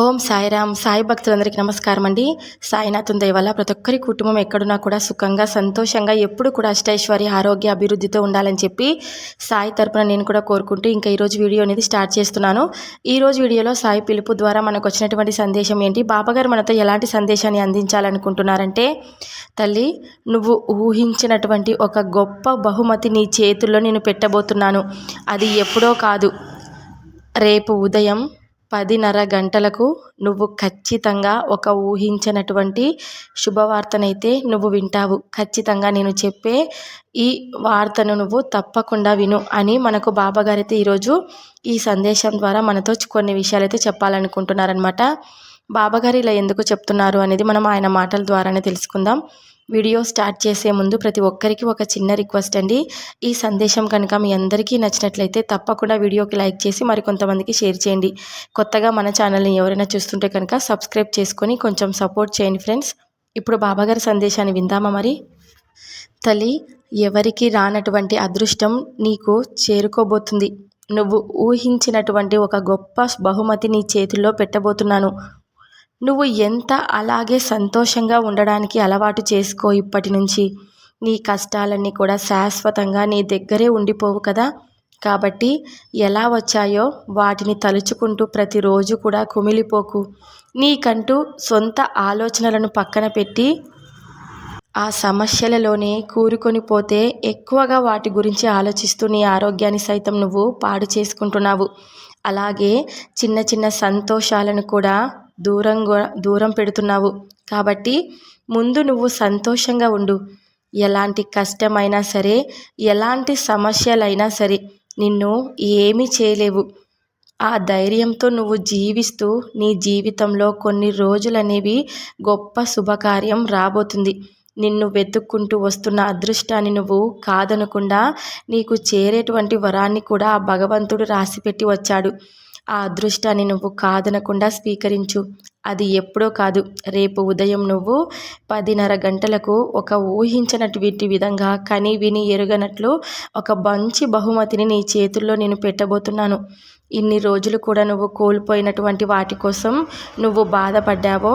ఓం సాయిరామ్ సాయి భక్తులందరికీ నమస్కారం అండి సాయినాథం వల్ల ప్రతి ఒక్కరి కుటుంబం ఎక్కడున్నా కూడా సుఖంగా సంతోషంగా ఎప్పుడు కూడా అష్టైశ్వర్య ఆరోగ్య అభివృద్ధితో ఉండాలని చెప్పి సాయి తరపున నేను కూడా కోరుకుంటూ ఇంకా ఈరోజు వీడియో అనేది స్టార్ట్ చేస్తున్నాను. ఈరోజు వీడియోలో సాయి పిలుపు ద్వారా మనకు వచ్చినటువంటి సందేశం ఏంటి? బాబాగారు మనతో ఎలాంటి సందేశాన్ని అందించాలనుకుంటున్నారంటే తల్లి నువ్వు ఊహించినటువంటి ఒక గొప్ప బహుమతి నీ చేతుల్లో నేను పెట్టబోతున్నాను. అది ఎప్పుడో కాదు. రేపు ఉదయం పదిన్నర గంటలకు నువ్వు ఖచ్చితంగా ఒక ఊహించినటువంటి శుభవార్తనైతే నువ్వు వింటావు. ఖచ్చితంగా నేను చెప్పే ఈ వార్తను నువ్వు తప్పకుండా విను అని మనకు బాబాగారైతే ఈరోజు ఈ సందేశం ద్వారా మనతో కొన్ని విషయాలైతే చెప్పాలనుకుంటున్నారనమాట బాబాగారు ఇలా ఎందుకు చెప్తున్నారు అనేది మనం ఆయన మాటల ద్వారానే తెలుసుకుందాం. వీడియో స్టార్ట్ చేసే ముందు ప్రతి ఒక్కరికి ఒక చిన్న రిక్వెస్ట్ అండి. ఈ సందేశం కనుక మీ అందరికీ నచ్చినట్లయితే తప్పకుండా వీడియోకి లైక్ చేసి మరికొంతమందికి షేర్ చేయండి. కొత్తగా మన ఛానల్ని ఎవరైనా చూస్తుంటే కనుక సబ్స్క్రైబ్ చేసుకొని కొంచెం సపోర్ట్ చేయండి ఫ్రెండ్స్. ఇప్పుడు బాబాగారి సందేశాన్ని విందామా మరి? తల్లి ఎవరికి రానటువంటి అదృష్టం నీకు చేరుకోబోతుంది. నువ్వు ఊహించినటువంటి ఒక గొప్ప బహుమతి నీ చేతుల్లో పెట్టబోతున్నాను. నువ్వు ఎంత అలాగే సంతోషంగా ఉండడానికి అలవాటు చేసుకో ఇప్పటి నుంచి. నీ కష్టాలన్నీ కూడా శాశ్వతంగా నీ దగ్గరే ఉండిపోవు కదా. కాబట్టి ఎలా వచ్చాయో వాటిని తలుచుకుంటూ ప్రతిరోజు కూడా కుమిలిపోకు. నీకంటూ సొంత ఆలోచనలను పక్కన పెట్టి ఆ సమస్యలలోనే కూరుకొని పోతే ఎక్కువగా వాటి గురించి ఆలోచిస్తూ నీ ఆరోగ్యాన్ని సైతం నువ్వు పాడు చేసుకుంటున్నావు. అలాగే చిన్న చిన్న సంతోషాలను కూడా దూరం దూరం పెడుతున్నావు. కాబట్టి ముందు నువ్వు సంతోషంగా ఉండు. ఎలాంటి కష్టమైనా సరే ఎలాంటి సమస్యలైనా సరే నిన్ను ఏమీ చేయలేవు. ఆ ధైర్యంతో నువ్వు జీవిస్తూ నీ జీవితంలో కొన్ని రోజులనేవి గొప్ప శుభకార్యం రాబోతుంది. నిన్ను వెతుక్కుంటూ వస్తున్న అదృష్టాన్ని నువ్వు కాదనకుండా నీకు చేరేటువంటి వరాన్ని కూడా ఆ భగవంతుడు రాసిపెట్టి వచ్చాడు. ఆ అదృష్టాన్ని నువ్వు కాదనకుండా స్వీకరించు. అది ఎప్పుడో కాదు. రేపు ఉదయం నువ్వు పదిన్నర గంటలకు ఒక ఊహించినటువంటి విధంగా కని విని ఎరుగనట్లు ఒక మంచి బహుమతిని నీ చేతుల్లో నేను పెట్టబోతున్నాను. ఇన్ని రోజులు కూడా నువ్వు కోల్పోయినటువంటి వాటి కోసం నువ్వు బాధపడ్డావో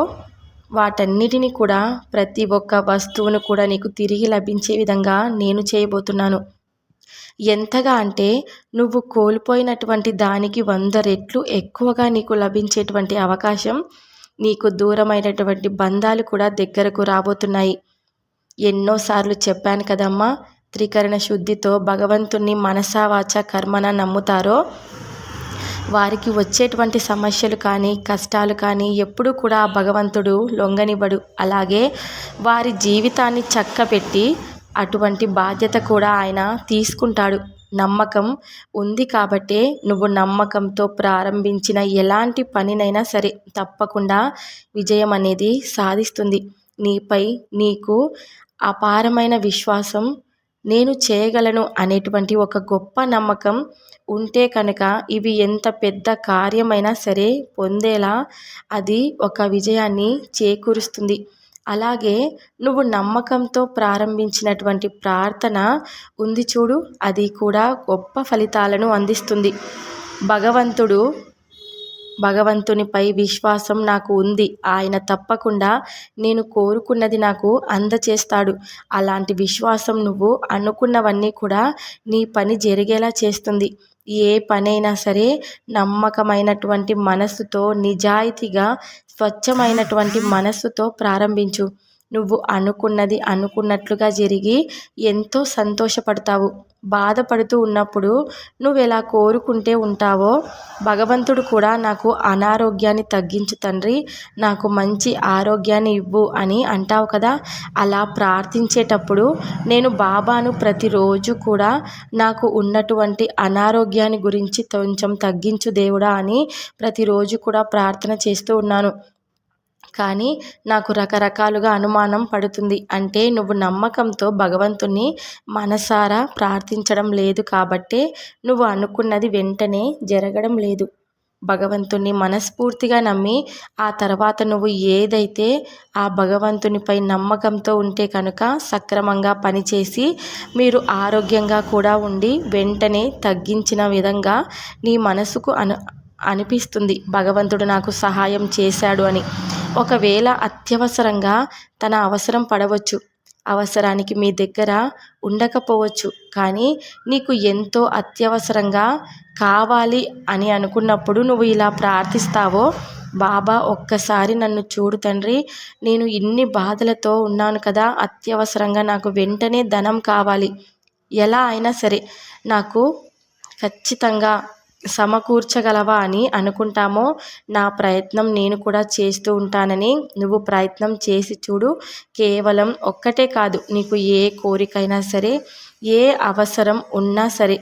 వాటన్నిటిని కూడా ప్రతి ఒక్క వస్తువును కూడా నీకు తిరిగి లభించే విధంగా నేను చేయబోతున్నాను. ఎంతగా అంటే నువ్వు కోల్పోయినటువంటి దానికి వంద రెట్లు ఎక్కువగా నీకు లభించేటువంటి అవకాశం నీకు దూరమైనటువంటి బంధాలు కూడా దగ్గరకు రాబోతున్నాయి. ఎన్నోసార్లు చెప్పాను కదమ్మా త్రికరణ శుద్ధితో భగవంతుణ్ణి మనసావాచ కర్మన నమ్ముతారో? వారికి వచ్చేటువంటి సమస్యలు కానీ కష్టాలు కానీ ఎప్పుడూ కూడా భగవంతుడు లొంగనివ్వడు. అలాగే వారి జీవితాన్ని చక్కపెట్టి అటువంటి బాధ్యత కూడా ఆయన తీసుకుంటాడు. నమ్మకం ఉంది కాబట్టే నువ్వు నమ్మకంతో ప్రారంభించిన ఎలాంటి పనినైనా సరే తప్పకుండా విజయం అనేది సాధిస్తుంది. నీపై నీకు అపారమైన విశ్వాసం నేను చేయగలను అనేటువంటి ఒక గొప్ప నమ్మకం ఉంటే కనుక ఇవి ఎంత పెద్ద కార్యమైనా సరే పొందేలా అది ఒక విజయాన్ని చేకూరుస్తుంది. అలాగే నువ్వు నమ్మకంతో ప్రారంభించినటువంటి ప్రార్థన ఉంది చూడు అది కూడా గొప్ప ఫలితాలను అందిస్తుంది. భగవంతుడు భగవంతునిపై విశ్వాసం నాకు ఉంది. ఆయన తప్పకుండా నేను కోరుకున్నది నాకు అందచేస్తాడు. అలాంటి విశ్వాసం నువ్వు అనుకున్నవన్నీ కూడా నీ పని జరిగేలా చేస్తుంది. ఏ పనైనా సరే నమ్మకమైనటువంటి మనస్సుతో నిజాయితీగా స్వచ్ఛమైనటువంటి మనస్సుతో ప్రారంభించు. నువ్వు అనుకున్నది అనుకున్నట్లుగా జరిగి ఎంతో సంతోషపడతావు. బాధపడుతూ ఉన్నప్పుడు నువ్వు ఎలా కోరుకుంటే ఉంటావో భగవంతుడు కూడా నాకు అనారోగ్యాన్ని తగ్గించు తండ్రి నాకు మంచి ఆరోగ్యాన్ని ఇవ్వు అని అంటావు కదా. అలా ప్రార్థించేటప్పుడు నేను బాబాను ప్రతిరోజు కూడా నాకు ఉన్నటువంటి అనారోగ్యాన్ని గురించి కొంచెం తగ్గించు దేవుడా అని ప్రతిరోజు కూడా ప్రార్థన చేస్తూ ఉన్నాను. కానీ నాకు రకరకాలుగా అనుమానం పడుతుంది. అంటే నువ్వు నమ్మకంతో భగవంతుని మనసారా ప్రార్థించడం లేదు కాబట్టే నువ్వు అనుకున్నది వెంటనే జరగడం లేదు. భగవంతుని మనస్ఫూర్తిగా నమ్మి ఆ తర్వాత నువ్వు ఏదైతే ఆ భగవంతునిపై నమ్మకంతో ఉంటే కనుక సక్రమంగా పనిచేసి మీరు ఆరోగ్యంగా కూడా ఉండి వెంటనే తగ్గించిన విధంగా నీ మనసుకు అను అనిపిస్తుంది. భగవంతుడు నాకు సహాయం చేశాడు అని. ఒకవేళ అత్యవసరంగా తన అవసరం పడవచ్చు. అవసరానికి మీ దగ్గర ఉండకపోవచ్చు. కానీ నీకు ఎంతో అత్యవసరంగా కావాలి అని అనుకున్నప్పుడు నువ్వు ఇలా ప్రార్థిస్తావో బాబా ఒక్కసారి నన్ను చూడు తండ్రి. నేను ఇన్ని బాధలతో ఉన్నాను కదా. అత్యవసరంగా నాకు వెంటనే ధనం కావాలి. ఎలా అయినా సరే నాకు ఖచ్చితంగా సమకూర్చగలవా అని అనుకుంటామో నా ప్రయత్నం నేను కూడా చేస్తూ ఉంటానని నువ్వు ప్రయత్నం చేసి చూడు. కేవలం ఒక్కటే కాదు నీకు ఏ కోరికైనా సరే ఏ అవసరం ఉన్నా సరే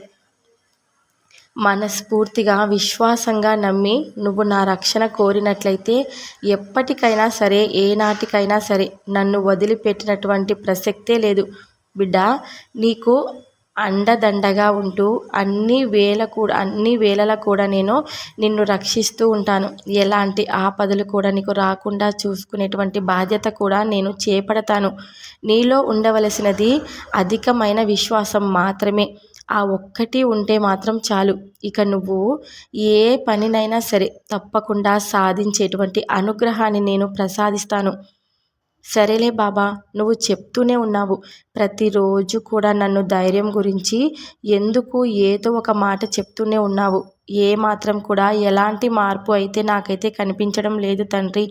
మనస్ఫూర్తిగా విశ్వాసంగా నమ్మి నువ్వు నా రక్షణ కోరినట్లయితే ఎప్పటికైనా సరే ఏనాటికైనా సరే నన్ను వదిలిపెట్టినటువంటి ప్రసక్తే లేదు. బిడ్డ నీకు అండదండగా ఉంటూ అన్ని వేళ కూడా అన్ని వేళలా కూడా నేను నిన్ను రక్షిస్తూ ఉంటాను. ఎలాంటి ఆపదలు కూడా నీకు రాకుండా చూసుకునేటువంటి బాధ్యత కూడా నేను చేపడతాను. నీలో ఉండవలసినది అధికమైన విశ్వాసం మాత్రమే. ఆ ఒక్కటి ఉంటే మాత్రం చాలు. ఇక నువ్వు ఏ పనినైనా సరే తప్పకుండా సాధించేటువంటి అనుగ్రహాన్ని నేను ప్రసాదిస్తాను. సరేలే బాబా నువ్వు చెప్తూనే ఉన్నావు. ప్రతిరోజు కూడా నన్ను ధైర్యం గురించి ఎందుకు ఏదో ఒక మాట చెప్తూనే ఉన్నావు. ఏ మాత్రం కూడా ఎలాంటి మార్పు అయితే నాకైతే కనిపించడం లేదు తండ్రి.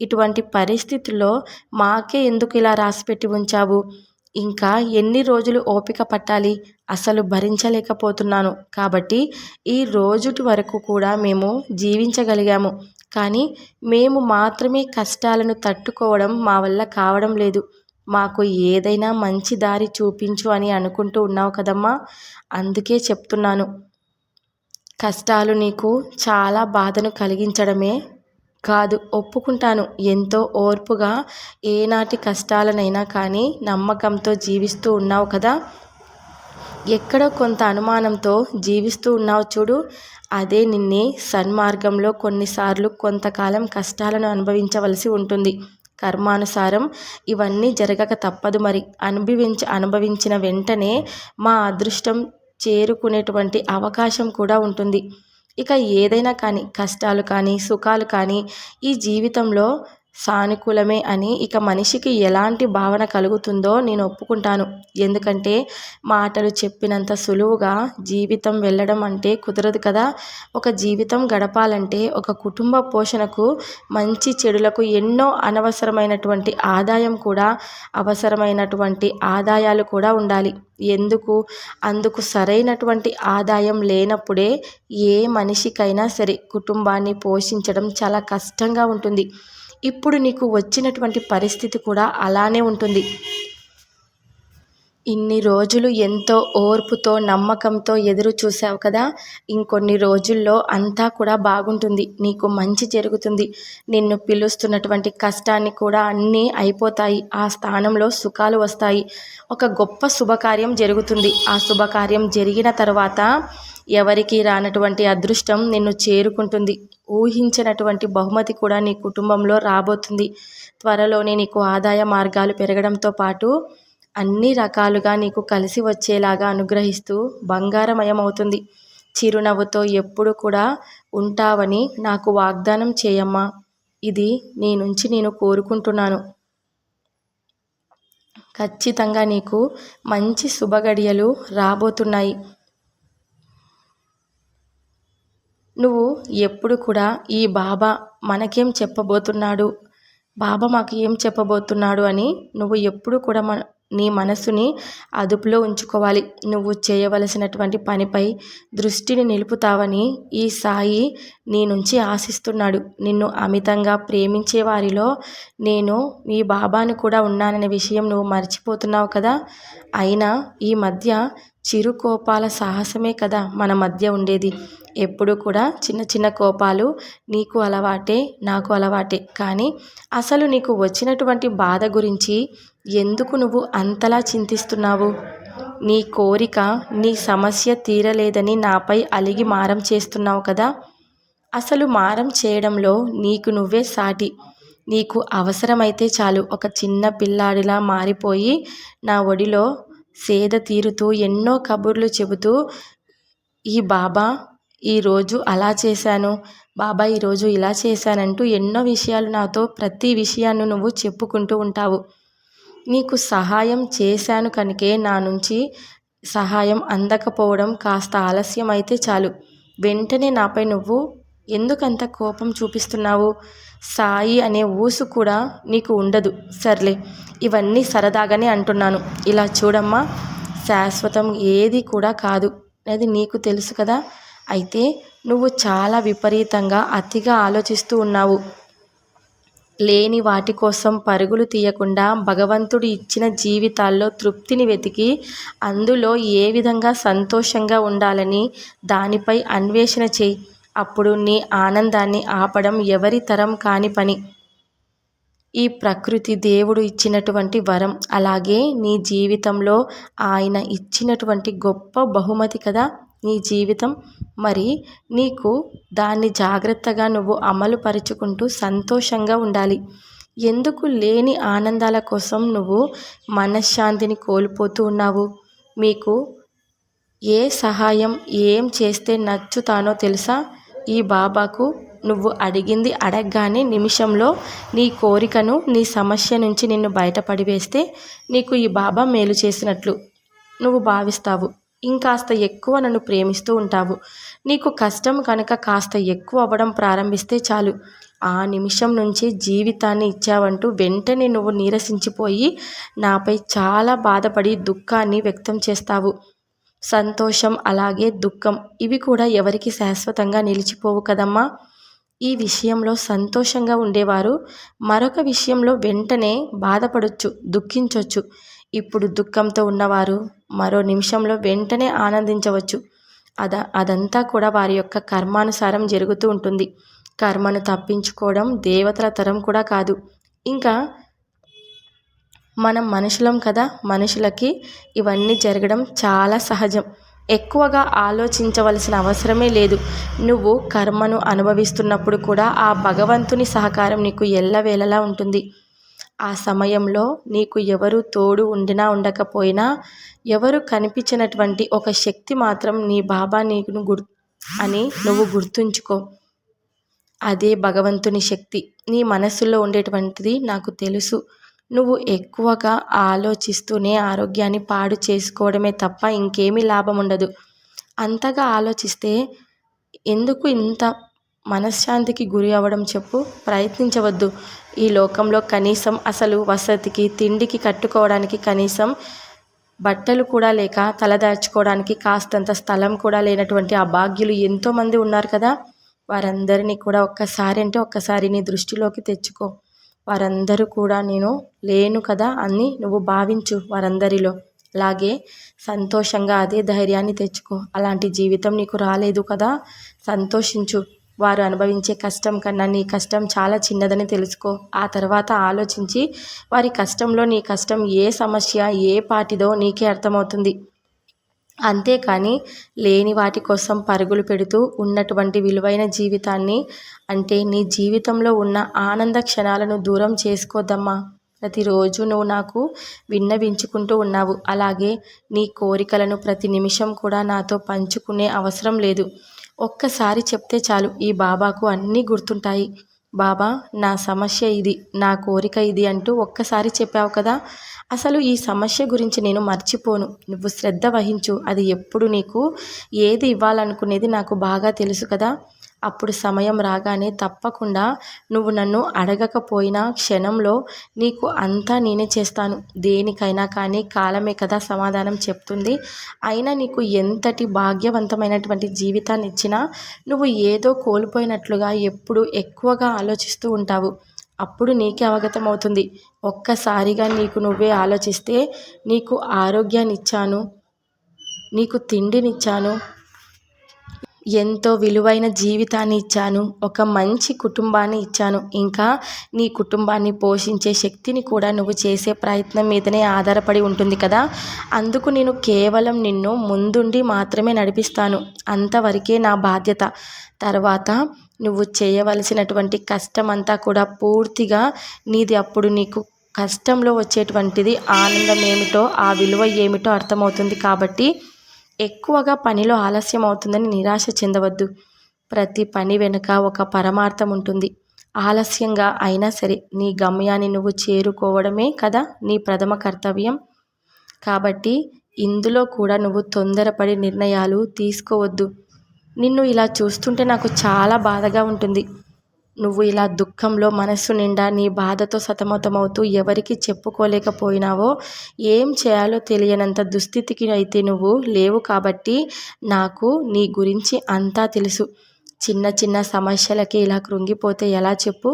ఇటువంటి పరిస్థితుల్లో మాకే ఎందుకు ఇలా రాసిపెట్టి ఉంచావు? ఇంకా ఎన్ని రోజులు ఓపిక పట్టాలి? అసలు భరించలేకపోతున్నాను. కాబట్టి ఈ రోజుటి వరకు కూడా మేము జీవించగలిగాము. కానీ మేము మాత్రమే కష్టాలను తట్టుకోవడం మా వల్ల కావడం లేదు. మాకు ఏదైనా మంచి దారి చూపించు అని అనుకుంటూ ఉన్నావు కదమ్మా? అందుకే చెప్తున్నాను. కష్టాలు నీకు చాలా బాధను కలిగించడమే కాదు ఒప్పుకుంటాను. ఎంతో ఓర్పుగా ఏనాటి కష్టాలనైనా కానీ నమ్మకంతో జీవిస్తూ ఉన్నావు కదా? ఎక్కడో కొంత అనుమానంతో జీవిస్తూ ఉన్నావు చూడు. అదే నిన్నే సన్మార్గంలో కొన్నిసార్లు కొంతకాలం కష్టాలను అనుభవించవలసి ఉంటుంది. కర్మానుసారం ఇవన్నీ జరగక తప్పదు మరి. అనుభవించి అనుభవించిన వెంటనే మా అదృష్టం చేరుకునేటువంటి అవకాశం కూడా ఉంటుంది. ఇక ఏదైనా కానీ కష్టాలు కానీ సుఖాలు కానీ ఈ జీవితంలో సానుకూలమే అని ఇక మనిషికి ఎలాంటి భావన కలుగుతుందో నేను ఒప్పుకుంటాను. ఎందుకంటే మాటలు చెప్పినంత సులువుగా జీవితం వెళ్ళడం అంటే కుదరదు కదా. ఒక జీవితం గడపాలంటే ఒక కుటుంబ పోషణకు మంచి చెడులకు ఎన్నో అనవసరమైనటువంటి ఆదాయం కూడా అవసరమైనటువంటి ఆదాయాలు కూడా ఉండాలి. ఎందుకు? అందుకు సరైనటువంటి ఆదాయం లేనప్పుడే ఏ మనిషికైనా సరే కుటుంబాన్ని పోషించడం చాలా కష్టంగా ఉంటుంది. ఇప్పుడు నీకు వచ్చినటువంటి పరిస్థితి కూడా అలానే ఉంటుంది. ఇన్ని రోజులు ఎంతో ఓర్పుతో నమ్మకంతో ఎదురు చూసావు కదా? ఇంకొన్ని రోజుల్లో అంతా కూడా బాగుంటుంది. నీకు మంచి జరుగుతుంది. నిన్ను పిలుస్తున్నటువంటి కష్టాన్ని కూడా అన్నీ అయిపోతాయి. ఆ స్థానంలో సుఖాలు వస్తాయి. ఒక గొప్ప శుభకార్యం జరుగుతుంది. ఆ శుభకార్యం జరిగిన తర్వాత ఎవరికి రానటువంటి అదృష్టం నిన్ను చేరుకుంటుంది. ఊహించినటువంటి బహుమతి కూడా నీ కుటుంబంలో రాబోతుంది. త్వరలోనే నీకు ఆదాయ మార్గాలు పెరగడంతో పాటు అన్ని రకాలుగా నీకు కలిసి వచ్చేలాగా అనుగ్రహిస్తూ బంగారమయం అవుతుంది చిరునవ్వుతో ఎప్పుడు కూడా ఉంటావని నాకు వాగ్దానం చేయమ్మా. ఇది నీ నుంచి నేను కోరుకుంటున్నాను. ఖచ్చితంగా నీకు మంచి శుభగడియలు రాబోతున్నాయి. నువ్వు ఎప్పుడు కూడా ఈ బాబా మనకేం చెప్పబోతున్నాడు? బాబా మాకు ఏం చెప్పబోతున్నాడు అని నువ్వు ఎప్పుడు కూడా మన నీ మనసుని అదుపులో ఉంచుకోవాలి. నువ్వు చేయవలసినటువంటి పనిపై దృష్టిని నిలుపుతావని ఈ సాయి నీ నుంచి ఆశిస్తున్నాడు. నిన్ను అమితంగా ప్రేమించే వారిలో నేను మీ బాబాను కూడా ఉన్నాననే విషయం నువ్వు మర్చిపోతున్నావు కదా? అయినా ఈ మధ్య చిరు కోపాల సాహసమే కదా మన మధ్య ఉండేది. ఎప్పుడు కూడా చిన్న చిన్న కోపాలు నీకు అలవాటే నాకు అలవాటే. కానీ అసలు నీకు వచ్చినటువంటి బాధ గురించి ఎందుకు నువ్వు అంతలా చింతిస్తున్నావు? నీ కోరిక నీ సమస్య తీరలేదని నాపై అలిగి మారం చేస్తున్నావు కదా? అసలు మారం చేయడంలో నీకు నువ్వే సాటి. నీకు అవసరమైతే చాలు ఒక చిన్న పిల్లాడిలా మారిపోయి నా ఒడిలో సేద తీరుతూ ఎన్నో కబుర్లు చెబుతూ ఈ బాబా ఈరోజు అలా చేశాను. బాబా ఈరోజు ఇలా చేశానంటూ ఎన్నో విషయాలు నాతో ప్రతి విషయాన్ని నువ్వు చెప్పుకుంటూ ఉంటావు. నీకు సహాయం చేశాను కనుకే నా నుంచి సహాయం అందకపోవడం కాస్త ఆలస్యం అయితే చాలు. వెంటనే నాపై నువ్వు ఎందుకంత కోపం చూపిస్తున్నావు? సాయి అనే ఊసు కూడా నీకు ఉండదు. సర్లే ఇవన్నీ సరదాగానే అంటున్నాను. ఇలా చూడమ్మా శాశ్వతం ఏది కూడా కాదు. అది నీకు తెలుసు కదా? అయితే నువ్వు చాలా విపరీతంగా అతిగా ఆలోచిస్తూ ఉన్నావు. లేని వాటి కోసం పరుగులు తీయకుండా భగవంతుడు ఇచ్చిన జీవితాల్లో తృప్తిని వెతికి అందులో ఏ విధంగా సంతోషంగా ఉండాలని దానిపై అన్వేషణ చేయి. అప్పుడు నీ ఆనందాన్ని ఆపడం ఎవరి తరం కాని పని. ఈ ప్రకృతి దేవుడు ఇచ్చినటువంటి వరం. అలాగే నీ జీవితంలో ఆయన ఇచ్చినటువంటి గొప్ప బహుమతి కదా నీ జీవితం. మరి నీకు దాన్ని జాగ్రత్తగా నువ్వు అమలు పరుచుకుంటూ సంతోషంగా ఉండాలి. ఎందుకు లేని ఆనందాల కోసం నువ్వు మనశ్శాంతిని కోల్పోతూ ఉన్నావు? మీకు ఏ సహాయం ఏం చేస్తే నచ్చుతానో తెలుసా? ఈ బాబాకు నువ్వు అడిగింది అడగగానే నిమిషంలో నీ కోరికను నీ సమస్య నుంచి నిన్ను బయటపడివేస్తే నీకు ఈ బాబా మేలు చేసినట్లు నువ్వు భావిస్తావు. ఇంకాస్త ఎక్కువ నన్ను ప్రేమిస్తూ ఉంటావు. నీకు కష్టం కనుక కాస్త ఎక్కువ అవ్వడం ప్రారంభిస్తే చాలు. ఆ నిమిషం నుంచి జీవితాన్ని ఇచ్చావంటూ వెంటనే నువ్వు నీరసించిపోయి నాపై చాలా బాధపడి దుఃఖాన్ని వ్యక్తం చేస్తావు. సంతోషం అలాగే దుఃఖం. ఇవి కూడా ఎవరికి శాశ్వతంగా నిలిచిపోవు కదమ్మా. ఈ విషయంలో సంతోషంగా ఉండేవారు. మరొక విషయంలో వెంటనే బాధపడొచ్చు దుఃఖించవచ్చు ఇప్పుడు దుఃఖంతో ఉన్నవారు మరో నిమిషంలో వెంటనే ఆనందించవచ్చు. అద అదంతా కూడా వారి యొక్క కర్మానుసారం జరుగుతూ ఉంటుంది. కర్మను తప్పించుకోవడం దేవతల తరం కూడా కాదు. ఇంకా మనం మనుషులం కదా మనుషులకి ఇవన్నీ జరగడం చాలా సహజం. ఎక్కువగా ఆలోచించవలసిన అవసరమే లేదు. నువ్వు కర్మను అనుభవిస్తున్నప్పుడు కూడా ఆ భగవంతుని సహకారం నీకు ఎల్లవేళలా ఉంటుంది. ఆ సమయంలో నీకు ఎవరు తోడు ఉండినా ఉండకపోయినా ఎవరు కనిపించినటువంటి ఒక శక్తి మాత్రం నీ బాబా నీకు గుర్ అని నువ్వు గుర్తుంచుకో. అదే భగవంతుని శక్తి. నీ మనస్సులో ఉండేటువంటిది నాకు తెలుసు. నువ్వు ఎక్కువగా ఆలోచిస్తూనే ఆరోగ్యాన్ని పాడు చేసుకోవడమే తప్ప ఇంకేమీ లాభం ఉండదు అంతగా ఆలోచిస్తే ఎందుకు ఇంత మనశ్శాంతికి గురి అవ్వడం చెప్పు? ప్రయత్నించవద్దు. ఈ లోకంలో కనీసం అసలు వసతికి తిండికి కట్టుకోవడానికి కనీసం బట్టలు కూడా లేక తలదాచుకోవడానికి కాస్తంత స్థలం కూడా లేనటువంటి అభాగ్యులు ఎంతోమంది ఉన్నారు కదా? వారందరినీ కూడా ఒక్కసారి అంటే ఒక్కసారి నీ దృష్టిలోకి తెచ్చుకో. వారందరూ కూడా నేను లేను కదా అని నువ్వు భావించు వారందరిలో. అలాగే సంతోషంగా అదే ధైర్యాన్ని తెచ్చుకో. అలాంటి జీవితం నీకు రాలేదు కదా. సంతోషించు. వారు అనుభవించే కష్టం కన్నా నీ కష్టం చాలా చిన్నదని తెలుసుకో. ఆ తర్వాత ఆలోచించి వారి కష్టంలో నీ కష్టం ఏ సమస్య ఏ పాటిదో నీకే అర్థమవుతుంది. అంతేకాని లేని వాటి కోసం పరుగులు పెడుతూ ఉన్నటువంటి విలువైన జీవితాన్ని అంటే నీ జీవితంలో ఉన్న ఆనంద క్షణాలను దూరం చేసుకోద్దమ్మా ప్రతిరోజు నువ్వు నాకు విన్నవించుకుంటూ ఉన్నావు. అలాగే నీ కోరికలను ప్రతి నిమిషం కూడా నాతో పంచుకునే అవసరం లేదు. ఒక్కసారి చెప్తే చాలు ఈ బాబాకు అన్నీ గుర్తుంటాయి. బాబా నా సమస్య ఇది నా కోరిక ఇది అంటూ ఒక్కసారి చెప్పావు కదా. అసలు ఈ సమస్య గురించి నేను మర్చిపోను. నువ్వు శ్రద్ధ వహించు. అది ఎప్పుడు నీకు ఏది ఇవ్వాలనుకునేది నాకు బాగా తెలుసు కదా. అప్పుడు సమయం రాగానే తప్పకుండా నువ్వు నన్ను అడగకపోయినా క్షణంలో నీకు అంతా నేనే చేస్తాను. దేనికైనా కానీ కాలమే కదా సమాధానం చెప్తుంది. అయినా నీకు ఎంతటి భాగ్యవంతమైనటువంటి జీవితాన్ని ఇచ్చినా నువ్వు ఏదో కోల్పోయినట్లుగా ఎప్పుడు ఎక్కువగా ఆలోచిస్తూ ఉంటావు. అప్పుడు నీకే అవగతం అవుతుంది. ఒక్కసారిగా నీకు నువ్వే ఆలోచిస్తే నీకు ఆరోగ్యాన్ని ఇచ్చాను నీకు తిండినిచ్చాను ఎంతో విలువైన జీవితాన్ని ఇచ్చాను ఒక మంచి కుటుంబాన్ని ఇచ్చాను. ఇంకా నీ కుటుంబాన్ని పోషించే శక్తిని కూడా నువ్వు చేసే ప్రయత్నం మీదనే ఆధారపడి ఉంటుంది కదా. అందుకు నేను కేవలం నిన్ను ముందుండి మాత్రమే నడిపిస్తాను. అంతవరకే నా బాధ్యత. తర్వాత నువ్వు చేయవలసినటువంటి కష్టం అంతా కూడా పూర్తిగా నీది అప్పుడు నీకు కష్టంలో వచ్చేటువంటిది ఆనందం ఏమిటో ఆ విలువ ఏమిటో అర్థమవుతుంది కాబట్టి ఎక్కువగా పనిలో ఆలస్యం అవుతుందని నిరాశ చెందవద్దు. ప్రతి పని వెనుక ఒక పరమార్థం ఉంటుంది. ఆలస్యంగా అయినా సరే నీ గమ్యాన్ని నువ్వు చేరుకోవడమే కదా నీ ప్రథమ కర్తవ్యం. కాబట్టి ఇందులో కూడా నువ్వు తొందరపడి నిర్ణయాలు తీసుకోవద్దు. నిన్ను ఇలా చూస్తుంటే నాకు చాలా బాధగా ఉంటుంది. నువ్వు ఇలా దుఃఖంలో మనస్సు నిండా నీ బాధతో సతమతమవుతూ ఎవరికి చెప్పుకోలేకపోయినావో ఏం చేయాలో తెలియనంత దుస్థితికి అయితే నువ్వు లేవు కాబట్టి నాకు నీ గురించి అంతా తెలుసు. చిన్న చిన్న సమస్యలకి ఇలా కృంగిపోతే ఎలా చెప్పు?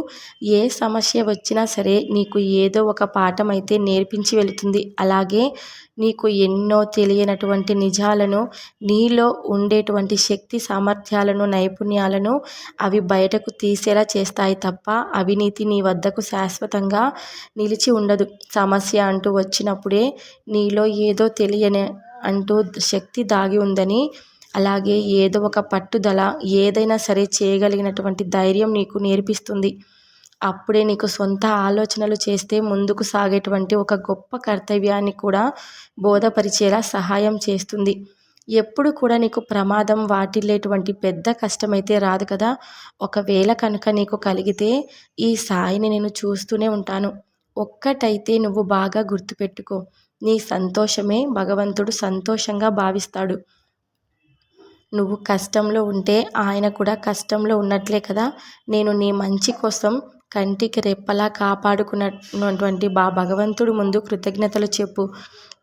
ఏ సమస్య వచ్చినా సరే నీకు ఏదో ఒక పాఠం అయితే నేర్పించి వెళుతుంది. అలాగే నీకు ఎన్నో తెలియనటువంటి నిజాలను నీలో ఉండేటువంటి శక్తి సామర్థ్యాలను నైపుణ్యాలను అవి బయటకు తీసేలా చేస్తాయి తప్ప అవినీతి నీ వద్దకు శాశ్వతంగా నిలిచి ఉండదు. సమస్య అంటూ వచ్చినప్పుడే నీలో ఏదో తెలియని అంటూ శక్తి దాగి ఉందని అలాగే ఏదో ఒక పట్టుదల ఏదైనా సరే చేయగలిగినటువంటి ధైర్యం నీకు నేర్పిస్తుంది. అప్పుడే నీకు సొంత ఆలోచనలు చేస్తే ముందుకు సాగేటువంటి ఒక గొప్ప కర్తవ్యాన్ని కూడా బోధపరిచేలా సహాయం చేస్తుంది. ఎప్పుడు కూడా నీకు ప్రమాదం వాటిల్లేటువంటి పెద్ద కష్టమైతే రాదు కదా. ఒకవేళ కనుక నీకు కలిగితే ఈ సాయిని నేను చూస్తూనే ఉంటాను. ఒక్కటైతే నువ్వు బాగా గుర్తుపెట్టుకో. నీ సంతోషమే భగవంతుడు సంతోషంగా భావిస్తాడు. నువ్వు కష్టంలో ఉంటే ఆయన కూడా కష్టంలో ఉన్నట్లే కదా. నేను నీ మంచి కోసం కంటికి రెప్పలా కాపాడుకున్నటువంటి బా భగవంతుడు ముందు కృతజ్ఞతలు చెప్పు.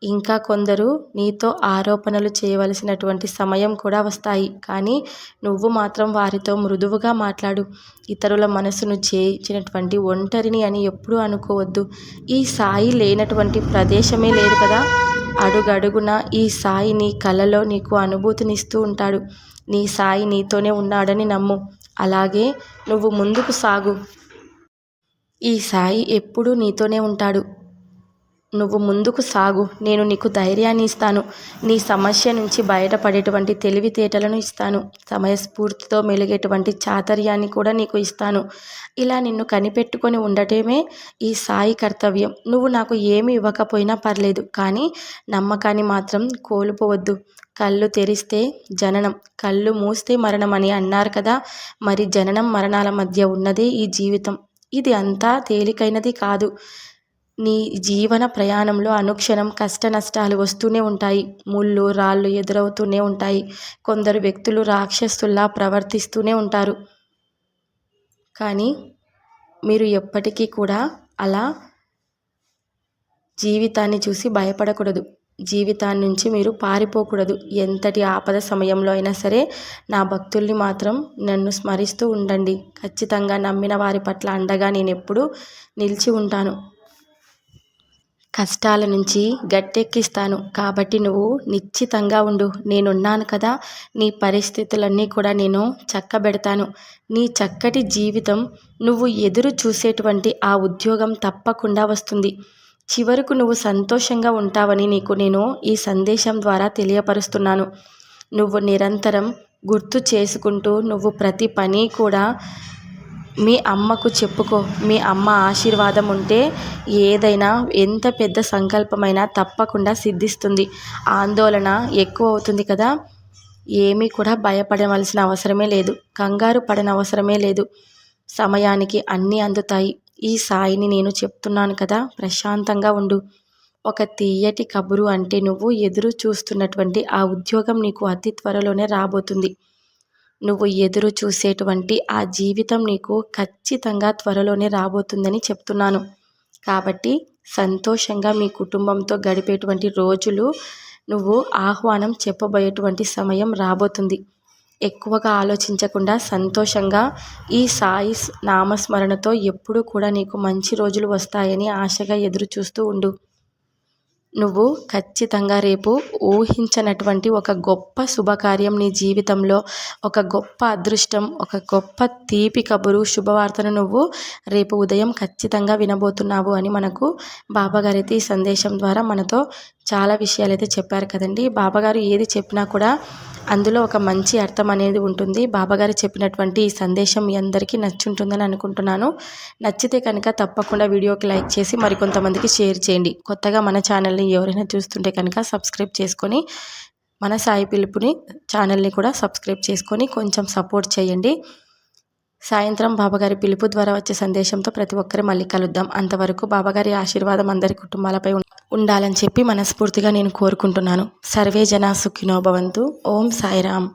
ఇంకా కొందరు నీతో ఆరోపణలు చేయవలసినటువంటి సమయం కూడా వస్తాయి. కానీ నువ్వు మాత్రం వారితో మృదువుగా మాట్లాడు. ఇతరుల మనసును చేయించినటువంటి ఒంటరిని అని ఎప్పుడూ అనుకోవద్దు. ఈ సాయి లేనటువంటి ప్రదేశమే లేదు కదా. అడుగడుగున ఈ సాయి నీ కలలో నీకు అనుభూతినిస్తూ ఉంటాడు. నీ సాయి నీతోనే ఉన్నాడని నమ్ము. అలాగే నువ్వు ముందుకు సాగు. ఈ సాయి ఎప్పుడూ నీతోనే ఉంటాడు. నువ్వు ముందుకు సాగు. నేను నీకు ధైర్యాన్ని ఇస్తాను. నీ సమస్య నుంచి బయటపడేటువంటి తెలివితేటలను ఇస్తాను. సమయస్ఫూర్తితో మెలిగేటువంటి చాతర్యాన్ని కూడా నీకు ఇస్తాను. ఇలా నిన్ను కనిపెట్టుకొని ఉండటమే ఈ సాయి కర్తవ్యం. నువ్వు నాకు ఏమి ఇవ్వకపోయినా పర్లేదు కానీ నమ్మకాన్ని మాత్రం కోల్పోవద్దు. కళ్ళు తెరిస్తే జననం కళ్ళు మూస్తే మరణం అని అన్నారు కదా. మరి జననం మరణాల మధ్య ఉన్నదే ఈ జీవితం. ఇది అంతా తేలికైనది కాదు. నీ జీవన ప్రయాణంలో అనుక్షణం కష్ట నష్టాలు వస్తూనే ఉంటాయి. ముళ్ళు రాళ్ళు ఎదురవుతూనే ఉంటాయి. కొందరు వ్యక్తులు రాక్షసుల్లా ప్రవర్తిస్తూనే ఉంటారు. కానీ మీరు ఎప్పటికీ కూడా అలా జీవితాన్ని చూసి భయపడకూడదు. జీవితాన్ని నుంచి మీరు పారిపోకూడదు. ఎంతటి ఆపద సమయంలో అయినా సరే నా భక్తుల్ని మాత్రం నన్ను స్మరిస్తూ ఉండండి. ఖచ్చితంగా నమ్మిన వారి పట్ల అండగా నేను ఎప్పుడూ నిలిచి ఉంటాను. కష్టాల నుంచి గట్టెక్కిస్తాను. కాబట్టి నువ్వు నిశ్చితంగా ఉండు. నేనున్నాను కదా. నీ పరిస్థితులన్నీ కూడా నేను చక్కబెడతాను. నీ చక్కటి జీవితం నువ్వు ఎదురు చూసేటువంటి ఆ ఉద్యోగం తప్పకుండా వస్తుంది. చివరకు నువ్వు సంతోషంగా ఉంటావని నీకు నేను ఈ సందేశం ద్వారా తెలియపరుస్తున్నాను. నువ్వు నిరంతరం గుర్తు చేసుకుంటూ నువ్వు ప్రతి పని కూడా మీ అమ్మకు చెప్పుకో. మీ అమ్మ ఆశీర్వాదం ఉంటే ఏదైనా ఎంత పెద్ద సంకల్పమైనా తప్పకుండా సిద్ధిస్తుంది. ఆందోళన ఎక్కువ అవుతుంది కదా. ఏమీ కూడా భయపడవలసిన అవసరమే లేదు. కంగారు పడన అవసరమే లేదు. సమయానికి అన్నీ అందుతాయి. ఈ సాయిని నేను చెప్తున్నాను కదా. ప్రశాంతంగా ఉండు. ఒక తీయటి కబురు అంటే నువ్వు ఎదురు చూస్తున్నటువంటి ఆ ఉద్యోగం నీకు అతి త్వరలోనే రాబోతుంది. నువ్వు ఎదురు చూసేటువంటి ఆ జీవితం నీకు ఖచ్చితంగా త్వరలోనే రాబోతుందని చెప్తున్నాను. కాబట్టి సంతోషంగా మీ కుటుంబంతో గడిపేటువంటి రోజులు నువ్వు ఆహ్వానం చెప్పబోయేటువంటి సమయం రాబోతుంది. ఎక్కువగా ఆలోచించకుండా సంతోషంగా ఈ సాయి నామస్మరణతో ఎప్పుడూ కూడా నీకు మంచి రోజులు వస్తాయని ఆశగా ఎదురు చూస్తూ ఉండు. నువ్వు ఖచ్చితంగా రేపు ఊహించనటువంటి ఒక గొప్ప శుభకార్యం నీ జీవితంలో ఒక గొప్ప అదృష్టం ఒక గొప్ప తీపి కబురు శుభవార్తను నువ్వు రేపు ఉదయం ఖచ్చితంగా వినబోతున్నావు అని మనకు బాబాగారైతే ఈ సందేశం ద్వారా మనతో చాలా విషయాలు అయితే చెప్పారు కదండి. బాబాగారు ఏది చెప్పినా కూడా అందులో ఒక మంచి అర్థం అనేది ఉంటుంది. బాబాగారు చెప్పినటువంటి ఈ సందేశం మీ అందరికీ నచ్చుంటుందని అనుకుంటున్నాను. నచ్చితే కనుక తప్పకుండా వీడియోకి లైక్ చేసి మరికొంతమందికి షేర్ చేయండి. కొత్తగా మన ఛానల్ని ఎవరైనా చూస్తుంటే కనుక సబ్స్క్రైబ్ చేసుకొని మన సాయి పిలుపుని ఛానల్ని కూడా సబ్స్క్రైబ్ చేసుకొని కొంచెం సపోర్ట్ చేయండి. సాయంత్రం బాబాగారి పిలుపు ద్వారా వచ్చే సందేశంతో ప్రతి ఒక్కరి మళ్ళీ కలుద్దాం. అంతవరకు బాబాగారి ఆశీర్వాదం అందరి కుటుంబాలపై ఉండాలని చెప్పి మనస్ఫూర్తిగా నేను కోరుకుంటున్నాను. సర్వే జనా సుఖినోభవంతు ఓం సాయిరామ్.